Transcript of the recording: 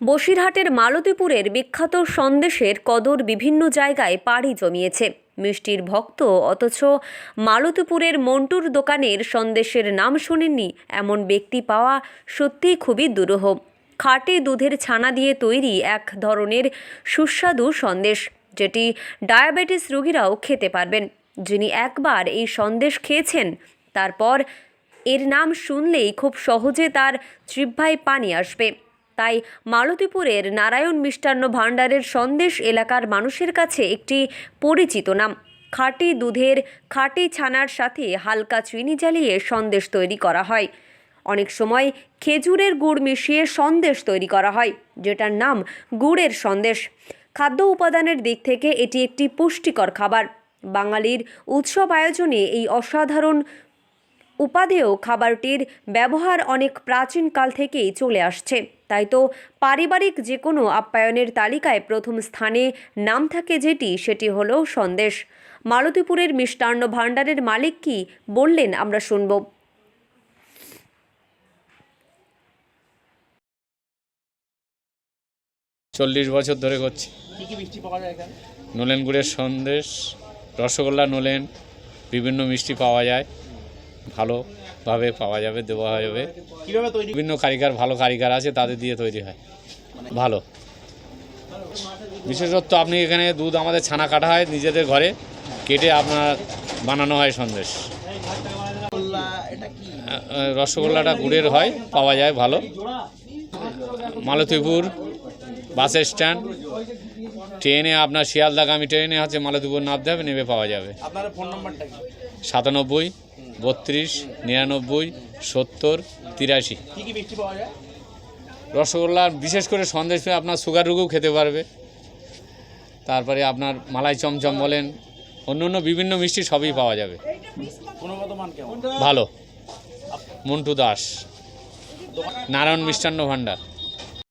বসিরহাটের মালতীপুরের বিখ্যাত সন্দেশের কদর বিভিন্ন জায়গায় পাড়ি জমিয়েছে। মিষ্টির ভক্ত অথচ মালতীপুরের মন্টুর দোকানের সন্দেশের নাম শোনেননি এমন ব্যক্তি পাওয়া সত্যিই খুবই দুরূহ। খাটে দুধের ছানা দিয়ে তৈরি এক ধরনের সুস্বাদু সন্দেশ, যেটি ডায়াবেটিস রোগীরাও খেতে পারবেন। যিনি একবার এই সন্দেশ খেয়েছেন, তারপর এর নাম শুনলেই খুব সহজে তার জিহ্বায় পানি আসবে। তাই মালতীপুরের নারায়ণ মিষ্টান্ন ভাণ্ডারের সন্দেশ এলাকার মানুষের কাছে একটি পরিচিত নাম। খাঁটি দুধের খাঁটি ছানার সাথে হালকা চিনি জ্বালিয়ে সন্দেশ তৈরি করা হয়। অনেক সময় খেজুরের গুড় মিশিয়ে সন্দেশ তৈরি করা হয়, যেটার নাম গুড়ের সন্দেশ। খাদ্য উপাদানের দিক থেকে এটি একটি পুষ্টিকর খাবার। বাঙালির উৎসব আয়োজনে এই অসাধারণ উপাদেয় খাবারটির ব্যবহার অনেক প্রাচীনকাল থেকেই চলে আসছে। তাই তো পারিবারিক যে কোনো আপ্যায়নের তালিকায় প্রথম স্থানে নাম থাকে যেটি সেটি হলো সন্দেশ। মালতীপুরের মিষ্টান্ন ভাণ্ডারের মালিক কি বললেন আমরা শুনব। চল্লিশ বছর ধরে করছি। কি কি মিষ্টি পাওয়া যায় এখানে? নলেন গুড়ের সন্দেশ রসগোল্লা নলেন বিভিন্ন মিষ্টি পাওয়া যায়। ভালোভাবে পাওয়া যাবে দেওয়া যাবে। কীভাবে তৈরি? বিভিন্ন কারিগর ভালো কারিগর আছে তাদের দিয়ে তৈরি হয়। ভালো। বিশেষত্ব আপনি এখানে দুধ আমাদের ছানা কাটা হয় নিজেদের ঘরে কেটে আপনার বানানো হয় সন্দেশ। রসগোল্লাটা গুড়ের হয় পাওয়া যায় ভালো। মালতীপুর বাস স্ট্যান্ড ট্রেনে আপনার শিয়ালদাগামী ট্রেনে হচ্ছে মালতীপুর নামতে হবে নেমে পাওয়া যাবে। সাতানব্বই বত্রিশ নিরানব্বই সত্তর তিরাশি। রসগোল্লা বিশেষ করে সন্দেশ পেয়ে আপনার সুগার রোগও খেতে পারবে। তারপরে আপনার মালাই চমচম বলেন অন্য অন্য বিভিন্ন মিষ্টি সবই পাওয়া যাবে। ভালো। মন্টু দাস। নারায়ণ মিষ্টান্ন ভাণ্ডার।